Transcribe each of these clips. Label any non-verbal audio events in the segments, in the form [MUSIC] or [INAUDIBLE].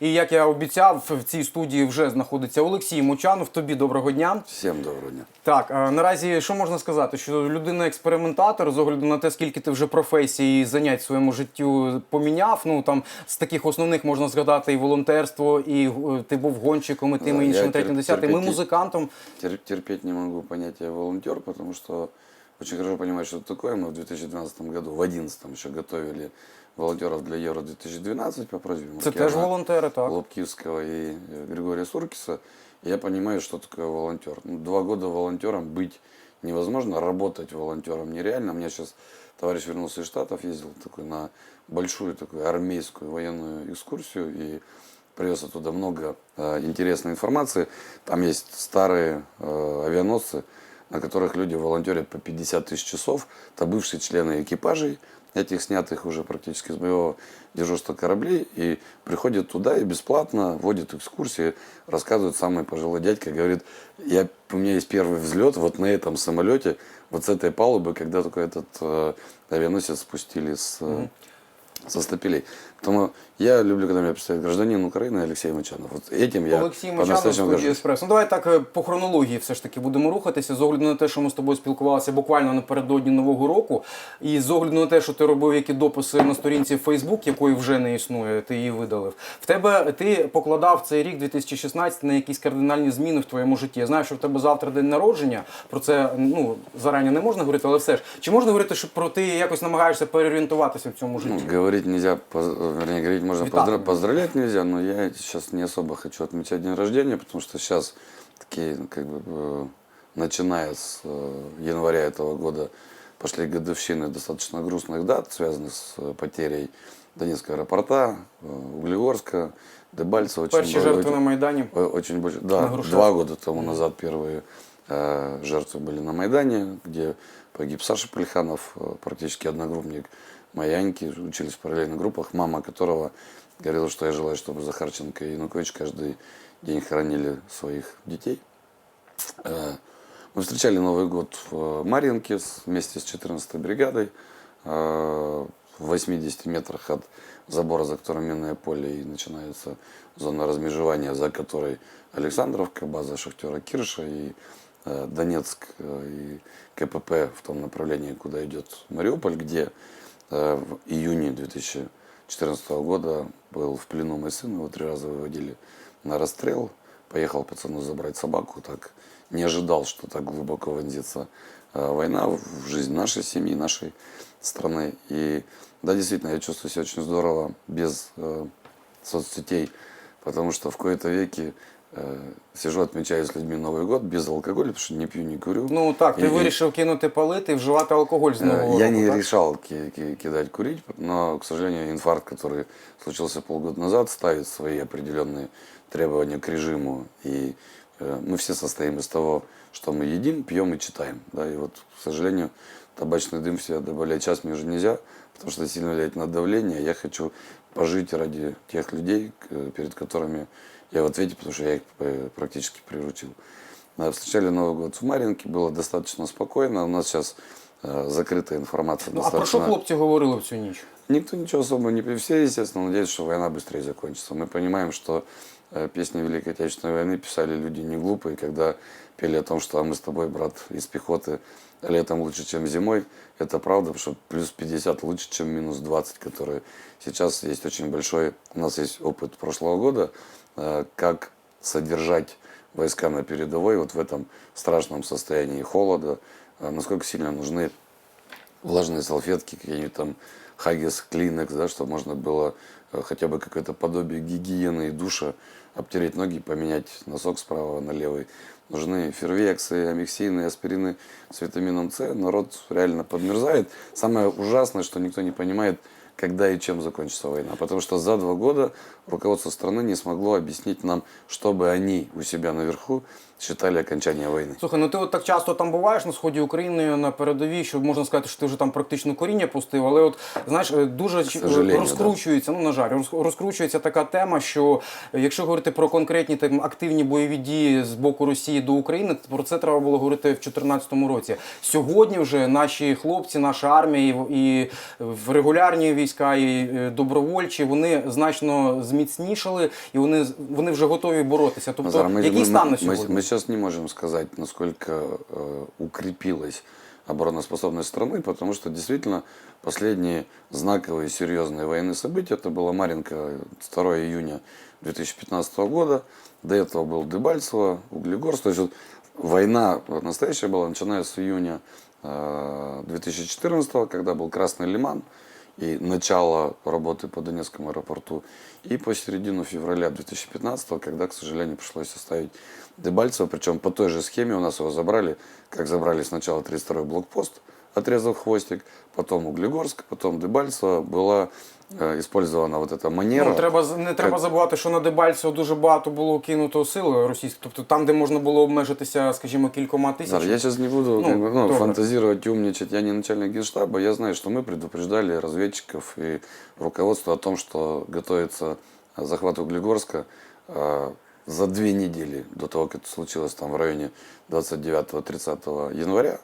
І як я обіцяв, в цій студії вже знаходиться Олексій Мочанов. Тобі доброго дня. Всем доброго дня. Так, а наразі що можна сказати? Що людина експериментатор з огляду на те, скільки ти вже професій і занять в своєму життю поміняв. Ну там з таких основних можна згадати і волонтерство, і е, ти був гонщиком, і тим іншим, третім, десятим, і музикантом. Тер- терпеть не могу понятие волонтер, потому что очень хорошо понимаю, что это такое. Мы в 2012 году, в 2011 еще готовили волонтеров для Евро 2012 по просьбе Це теж волонтери, так. Лобкивского и э, Григория Суркиса. И я понимаю, что такое волонтер. Ну, два года волонтером быть невозможно, работать волонтером нереально. У меня сейчас товарищ вернулся из Штатов, ездил такой на большую такую армейскую военную экскурсию и привез оттуда много э, интересной информации. Там есть старые э, авианосцы, на которых люди волонтерят по 50 тысяч часов. Это бывшие члены экипажей этих снятых уже практически с боевого дежурства кораблей. И приходят туда и бесплатно водят экскурсии, рассказывают самый пожилой дядька, говорит, я, у меня есть первый взлет вот на этом самолете, вот с этой палубы, когда только этот э, авианосец спустили с, э, со стапелей. Потому я люблю, когда меня представляет гражданин Украины Алексей Мачанов. Вот этим я Олексій Мочанов, по-настоящему студія горжусь. Еспресо. Ну давай так е, по хронології все ж таки будемо рухатися. З огляду на те, що ми з тобою спілкувалися буквально напередодні Нового року, і з огляду на те, що ти робив які дописи на сторінці Facebook, якої вже не існує, ти її видалив. В тебе ти покладав цей рік 2016 на якісь кардинальні зміни в твоєму житті. Я знаю, що в тебе завтра день народження. Про це ну зарані не можна говорити, але все ж чи можна говорити, що про ти якось намагаєшся переорієнтуватися в цьому житті? Ну, говорить нельзя, поз- вернее, говорить можно, Виталий. поздра- поздравлять нельзя, но я сейчас не особо хочу отмечать день рождения, потому что сейчас такие, ну, как бы, э, начиная с э, января этого года, пошли годовщины достаточно грустных дат, связанных с э, потерей Донецкого аэропорта, Углегорска, Дебальцева. очень Перші было- жертви на Майдані. О- Очень больш- На Да, два года тому назад первые э, жертвы были на Майдане, где погиб Саша Плеханов, практически одногруппник моей Аньки, учились в параллельных группах, мама которого говорила, что я желаю, чтобы Захарченко и Янукович каждый день хоронили своих детей. Э, Мы встречали Новый год в Марьинке с- вместе с 14-й бригадой э, в 80 метрах от забора, за которым минное поле и начинается зона размежевания, за которой Александровка, база шахтера Кирша и э, Донецк и КПП в том направлении, куда идет Мариуполь, где в июне 2014 года был в плену мой сын, его три раза выводили на расстрел, поехал пацану забрать собаку, так не ожидал, что так глубоко вонзится э, война в жизнь нашей семьи, нашей страны. И да, действительно, я чувствую себя очень здорово без э, соцсетей, потому что в кои-то веки э, сижу, отмечаю с людьми Новый год без алкоголя, потому что не пью, не курю. Ну так, ти І- і- вирішив кинути палити і вживати алкоголь з Э, нового Я року, не так? решал ки- ки- кидать курить, но, к сожалению, инфаркт, который случился полгода назад, ставит свои определенные требования к режиму. И э, мы все состоим из того, что мы едим, пьем и читаем. Да? И вот, к сожалению, табачный дым в себя добавлять сейчас мне уже нельзя, потому что сильно влияет на давление. Я хочу пожить ради тех людей, к- перед которыми я в ответе, потому что я их э, практически приручил. Да, Встречали Новый год в Маринке, было достаточно спокойно. У нас сейчас э, закрытая информация Ну, а про що достаточно. хлопці говорили в цю ніч? Никто ничего особо не... Все, естественно, надеются, что война быстрее закончится. Мы понимаем, что э, песни Великой Отечественной войны писали люди не глупые, когда пели о том, что «А мы с тобой, брат, из пехоты, летом лучше, чем зимой. Это правда, потому что плюс 50 лучше, чем минус 20, которые сейчас есть очень большой... У нас есть опыт прошлого года, э, как содержать войска на передовой вот в этом страшном состоянии холода, э, насколько сильно нужны влажные салфетки, какие-нибудь там Хаггис, Клинекс, да, чтобы можно было э, хотя бы какое-то подобие гигиены и душа, обтереть ноги, поменять носок справа на левый. Нужны фервексы, амиксины, аспирины с витамином С. Народ реально подмерзает. Самое ужасное, что никто не понимает, когда и чем закончится война. Потому что за два года руководство страны не смогло объяснить нам, чтобы они у себя наверху считали окончание войны. Слухай, ну ти от так часто там буваєш на сході України на передовій, що можна сказати, що ти вже там практично коріння пустив, але от знаєш, е, дуже ч- сожалению, розкручується, ну на жаль, роз- розкручується така тема, що е, якщо говорити про конкретні там активні бойові дії з боку Росії до України, то про це треба було говорити в 2014 році. Сьогодні вже наші хлопці, наша армія і, в- і в регулярній війська і е, добровольчі, вони значно зміцнішали і вони, вони вже готові боротися. Тобто, Назар, мы, який мы- стан на мы- мы- сьогодні? сейчас не можем сказать, насколько э, укрепилась обороноспособность страны, потому что действительно последние знаковые серьезные военные события, это было Маринка 2 июня 2015 года, до этого был Дебальцево, Углегорск, то есть вот война настоящая была, начиная с июня э, 2014, когда был Красный Лиман, и начало работы по Донецкому аэропорту, и по середину февраля 2015, когда, к сожалению, пришлось оставить Дебальцево, причем по той же схеме у нас его забрали, как забрали сначала 32-й блокпост, отрезав хвостик, потом Углегорск, потом Дебальцево, была э, использована вот эта манера. Ну, треба з- не треба забувати, що на Дебальцево дуже багато було кинуто сили російських, тобто там, де можна було обмежитися, скажімо, кількома Зар, тисячами. я сейчас не буду Ну, как бы, ну, добре. фантазировать, умничать. Я не начальник генштаба. Я знаю, что мы предупреждали разведчиков и руководство о том, что готовится захват Углегорска э, за две недели до того, как это случилось там в районе 29-30 января.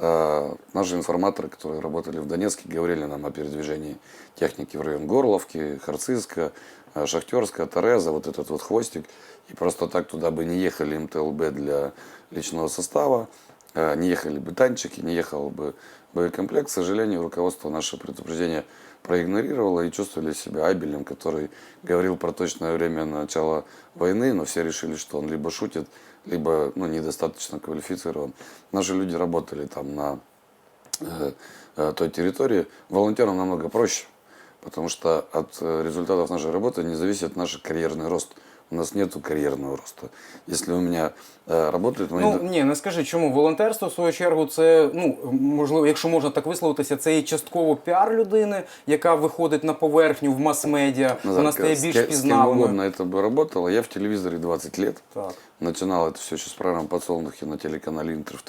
Э, Наши информаторы, которые работали в Донецке, говорили нам о передвижении техники в район Горловки, Харциска, э, Шахтерска, Тореза, вот этот вот хвостик. И просто так туда бы не ехали МТЛБ для личного состава, э, не ехали бы танчики, не ехал бы боекомплект. К сожалению, руководство наше предупреждение проигнорировало и чувствовали себя Абелем, который говорил про точное время начала войны, но все решили, что он либо шутит, либо ну, недостаточно квалифицирован. Наши люди работали там на э, э, той территории. Волонтерам намного проще, потому что от э, результатов нашей работы не зависит наш карьерный рост. У нас нет карьерного роста. Если у меня э, работают мои... Ну ні, не скажи, чому волонтерство в свою чергу це ну можливо, якщо можна так висловитися, це і частково піар людини, яка виходить на поверхню в мас-медіа, Назар, вона стає с більш ке- С кем пізнаваною. угодно это бы работало. Я в телевизоре 20 лет. Так. Начинал это все еще с программ «Подсолнухи» на телеканале «Интер» в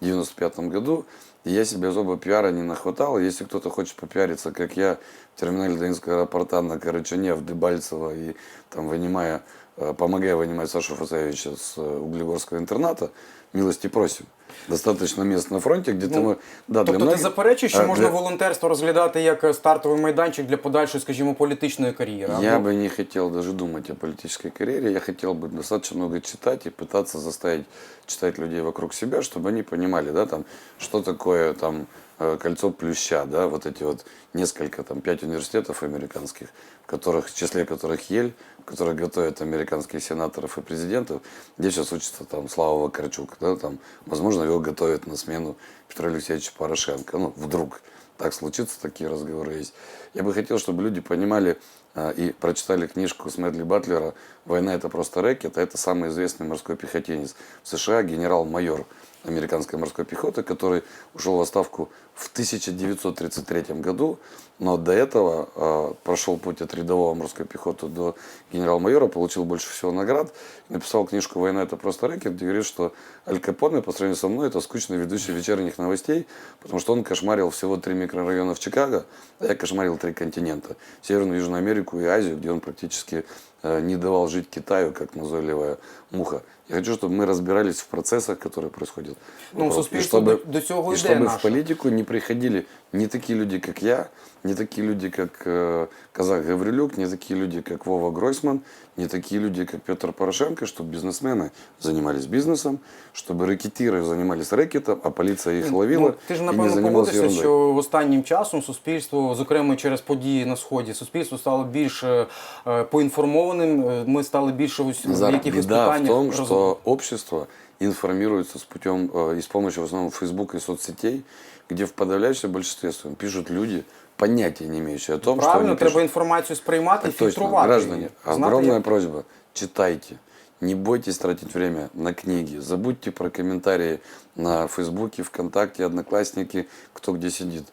1995 году. И я себе особо пиара не нахватал. Если кто-то хочет попиариться, как я, в терминале Донецкого аэропорта на Карачане, в Дебальцево, и там вынимая, э, помогая вынимать Сашу Фацаевича с э, Углегорского интерната, милости просим Достаточно мест на фронте, где ты... Ну, мо- да, для Тобто ти многих- заперечуєш, що а, можна для- волонтерство розглядати як е, стартовий майданчик для подальшої, скажімо, політичної кар'єри? Я Або- бы не хотел даже думать о политической карьере. Я хотел бы достаточно много читать и пытаться заставить читать людей вокруг себя, чтобы они понимали, да, там, что такое там э, кольцо плюща, да, вот эти вот несколько, там, пять университетов американских, в которых, в числе которых Ель, в которых готовят американских сенаторов и президентов, где сейчас учится там Слава Вакарчук, да, там, возможно, его готовят на смену Петру Алексеевичу Порошенко, ну, вдруг так случится, такие разговоры есть. Я бы хотел, чтобы люди понимали а, и прочитали книжку Смедли Батлера «Война – это просто рэкет», а это самый известный морской пехотинец в США, генерал-майор американской морской пехоты, который ушел в отставку в 1933 году, но до этого э, прошел путь от рядового морской пехоты до генерал-майора, получил больше всего наград, написал книжку «Война – это просто рэкет», где говорит, что Аль Капоне по сравнению со мной это скучный ведущий вечерних новостей, потому что он кошмарил всего три микрорайона в Чикаго, а я кошмарил три континента – Северную, Южную Америку и Азию, где он практически не давал жить Китаю, как назойливая муха. Я хочу, чтобы мы разбирались в процессах, которые происходят. Ну, вокруг. суспільство и чтобы, до- до цього и йде чтобы наше. в политику не приходили не такие люди, как я, не такие люди, как э, Казах Гаврилюк, не такие люди, как Вова Гройсман, не такие люди, как Петр Порошенко, чтобы бизнесмены занимались бизнесом, чтобы рэкетиры занимались рэкетом, а полиция их ловила Ну, ти ж и не напевно занималась погодишся, ерундой. що останнім часом суспільство, зокрема через події на сході, суспільство стало більш е, е, поінформованим. е, Ми стали більше ось в Назар, якихось беда в питаннях. том, роз- что общество информируется с путем э, и с помощью в основном Фейсбука и соцсетей, где в подавляющем большинстве своем пишут люди, понятия не имеющие о том, что Правильно, они треба пишут. інформацію сприймати і Так точно, фільтрувати. граждане, її. Знати, огромная як- просьба, читайте. Не бойтесь тратить время на книги. Забудьте про комментарии на Фейсбуке, ВКонтакте, Одноклассники, кто где сидит.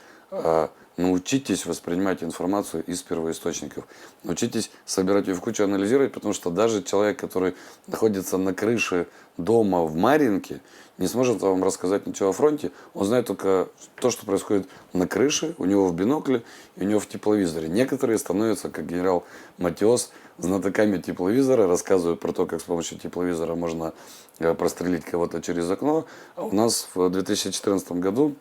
Научитесь воспринимать информацию из первоисточников. Научитесь собирать ее в кучу, анализировать, потому что даже человек, который находится на крыше дома в Маринке, не сможет вам рассказать ничего о фронте. Он знает только то, что происходит на крыше, у него в бинокле и у него в тепловизоре. Некоторые становятся, как генерал Матиос, знатоками тепловизора, рассказывают про то, как с помощью тепловизора можно э, прострелить кого-то через окно. А у нас в 2014 году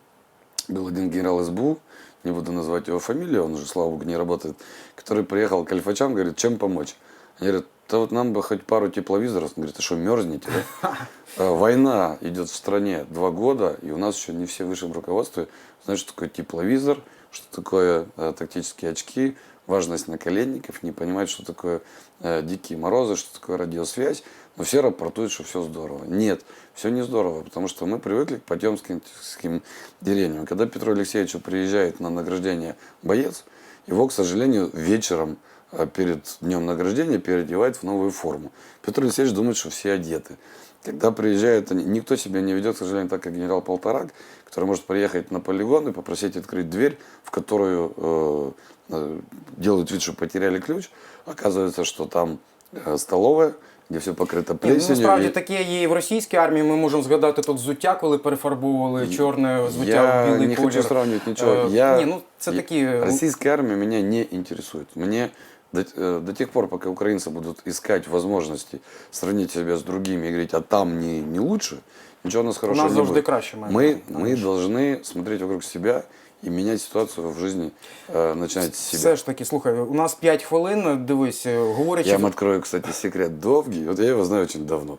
был один генерал СБУ, не буду называть его фамилию, он уже, слава богу, не работает, который приехал к альфачам, говорит, чем помочь? Они говорят, да вот нам бы хоть пару тепловизоров. Он говорит, а что, мерзнете, да? А, [LAUGHS] Война идет в стране два года, и у нас еще не все в руководстве знают, что такое тепловизор, что такое э, тактические очки, важность наколенников, не понимают, что такое э, дикие морозы, что такое радиосвязь, но все рапортуют, что все здорово. Нет, все не здорово, потому что мы привыкли к потемским деревням. Когда Петру Алексеевичу приезжает на награждение боец, его, к сожалению, вечером э, перед днем награждения переодевают в новую форму. Петр Алексеевич думает, что все одеты. Когда приезжают, они- никто себя не ведет, к сожалению, так, как генерал Полторак, который может приехать на полигон и попросить открыть дверь, в которую э, э, делают вид, что потеряли ключ. Оказывается, что там э, столовая, где все покрыто Ні, ну, плесенью. насправді і- таке є і в російській армії. Ми можемо згадати тут взуття, коли перефарбовували чорне взуття Я в білий не колір. хочу сравнивать ничего. Е, Я, Ні, ну це я- такі. ну, Российская армия меня не интересует. Мне до, э, до тех пор, пока украинцы будут искать возможности сравнить себя с другими и говорить, а там не, не лучше, ничего у нас У хорошего нас не завжди будет. краще має Мы, бути, мы должны смотреть вокруг себя и менять ситуацию в жизни, э, начинать с себя. Все ж таки, слухай, у нас 5 хвилин, дивись, е, говорячи. Я вам открою, кстати, секрет Довги. Вот я его знаю очень давно.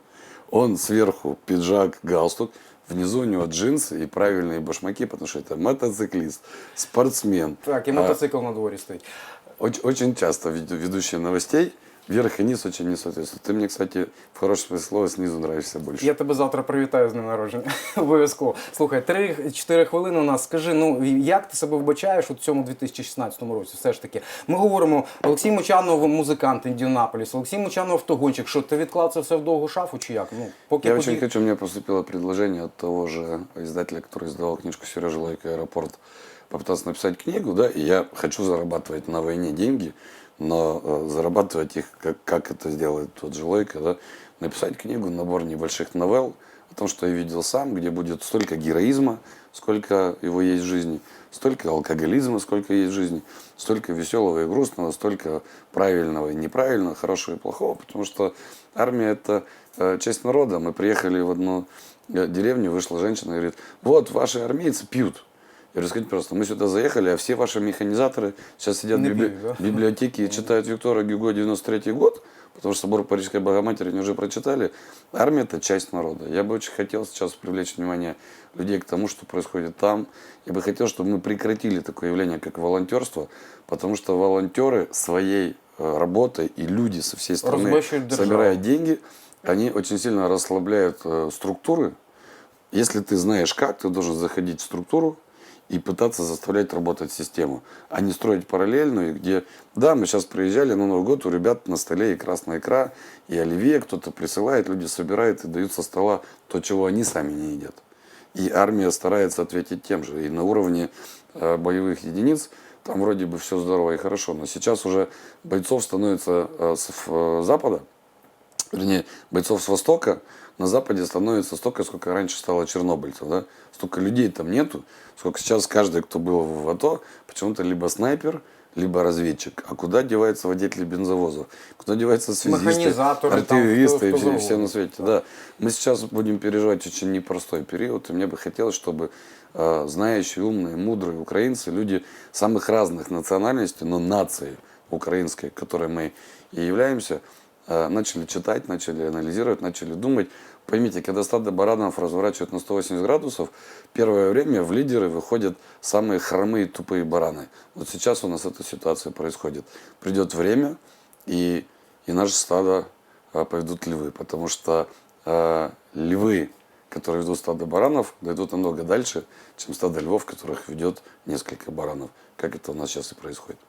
Он сверху пиджак, галстук, внизу у него джинсы и правильные башмаки, потому что это мотоциклист, спортсмен. Так, і А, мотоцикл на дворі стоїть. Очень, очень часто вед- ведущие новостей верх и низ очень не соответствуют. Ты мне, кстати, в хорошем смысле слова снизу нравишься больше. Я тебе завтра привітаю з днем народження. [LAUGHS] Обов'язково. Слухай, 3-4 хвилини у нас. Скажи, ну як ти себе вбачаєш у цьому 2016 році? Все ж таки, ми говоримо, Олексій Мочанов музикант Індіанаполіс, Олексій Мочанов автогонщик. Що ти відклав це все в довгу шафу чи як? Ну, поки Я подій- очень хочу, мне поступило предложение от того же издателя, который издавал книжку Сережа Лайка «Аэропорт», Попытаться написать книгу, да, и я хочу зарабатывать на войне деньги, но э, зарабатывать их, как, как это сделает тот же Лойко, да, написать книгу, набор небольших новелл о том, что я видел сам, где будет столько героизма, сколько его есть в жизни, столько алкоголизма, сколько есть в жизни, столько веселого и грустного, столько правильного и неправильного, хорошего и плохого, потому что армия это э, часть народа. Мы приехали в одну э, деревню, вышла женщина и говорит, вот ваши армейцы пьют. Говорю, скажите просто, мы сюда заехали, а все ваши механизаторы сейчас сидят библи- да? в библиотеке и читают Виктора Гюго 93 год, потому что собор Парижской Богоматери они уже прочитали. Армия это часть народа. Я бы очень хотел сейчас привлечь внимание людей к тому, что происходит там. Я бы хотел, чтобы мы прекратили такое явление, как волонтерство, потому что волонтеры своей э, работой и люди со всей страны, собирая деньги, они очень сильно расслабляют э, структуры. Если ты знаешь как, ты должен заходить в структуру и пытаться заставлять работать систему, а не строить параллельную, где, да, мы сейчас приезжали на Новый год, у ребят на столе и красная икра, и оливье, кто-то присылает, люди собирают и дают со стола то, чего они сами не едят. И армия старается ответить тем же. И на уровне э, боевых единиц там вроде бы все здорово и хорошо. Но сейчас уже бойцов становится э, с э, запада, вернее, бойцов с Востока на Западе становится столько, сколько раньше стало чернобыльцев. Да? Столько людей там нету, сколько сейчас каждый, кто был в АТО, почему-то либо снайпер, либо разведчик. А куда деваются водители бензовозов? Куда деваются связисты, артиллеристы и все, все на свете? Да. Мы сейчас будем переживать очень непростой период, и мне бы хотелось, чтобы э, знающие, умные, мудрые украинцы, люди самых разных национальностей, но нации украинской, которой мы и являемся, начали читать, начали анализировать, начали думать. Поймите, когда стадо баранов разворачивают на 180 градусов, первое время в лидеры выходят самые хромые тупые бараны. Вот сейчас у нас эта ситуация происходит. Придет время, и, и наше стадо э, поведут львы, потому что э, львы, которые ведут стадо баранов, дойдут намного дальше, чем стадо львов, которых ведет несколько баранов, как это у нас сейчас и происходит.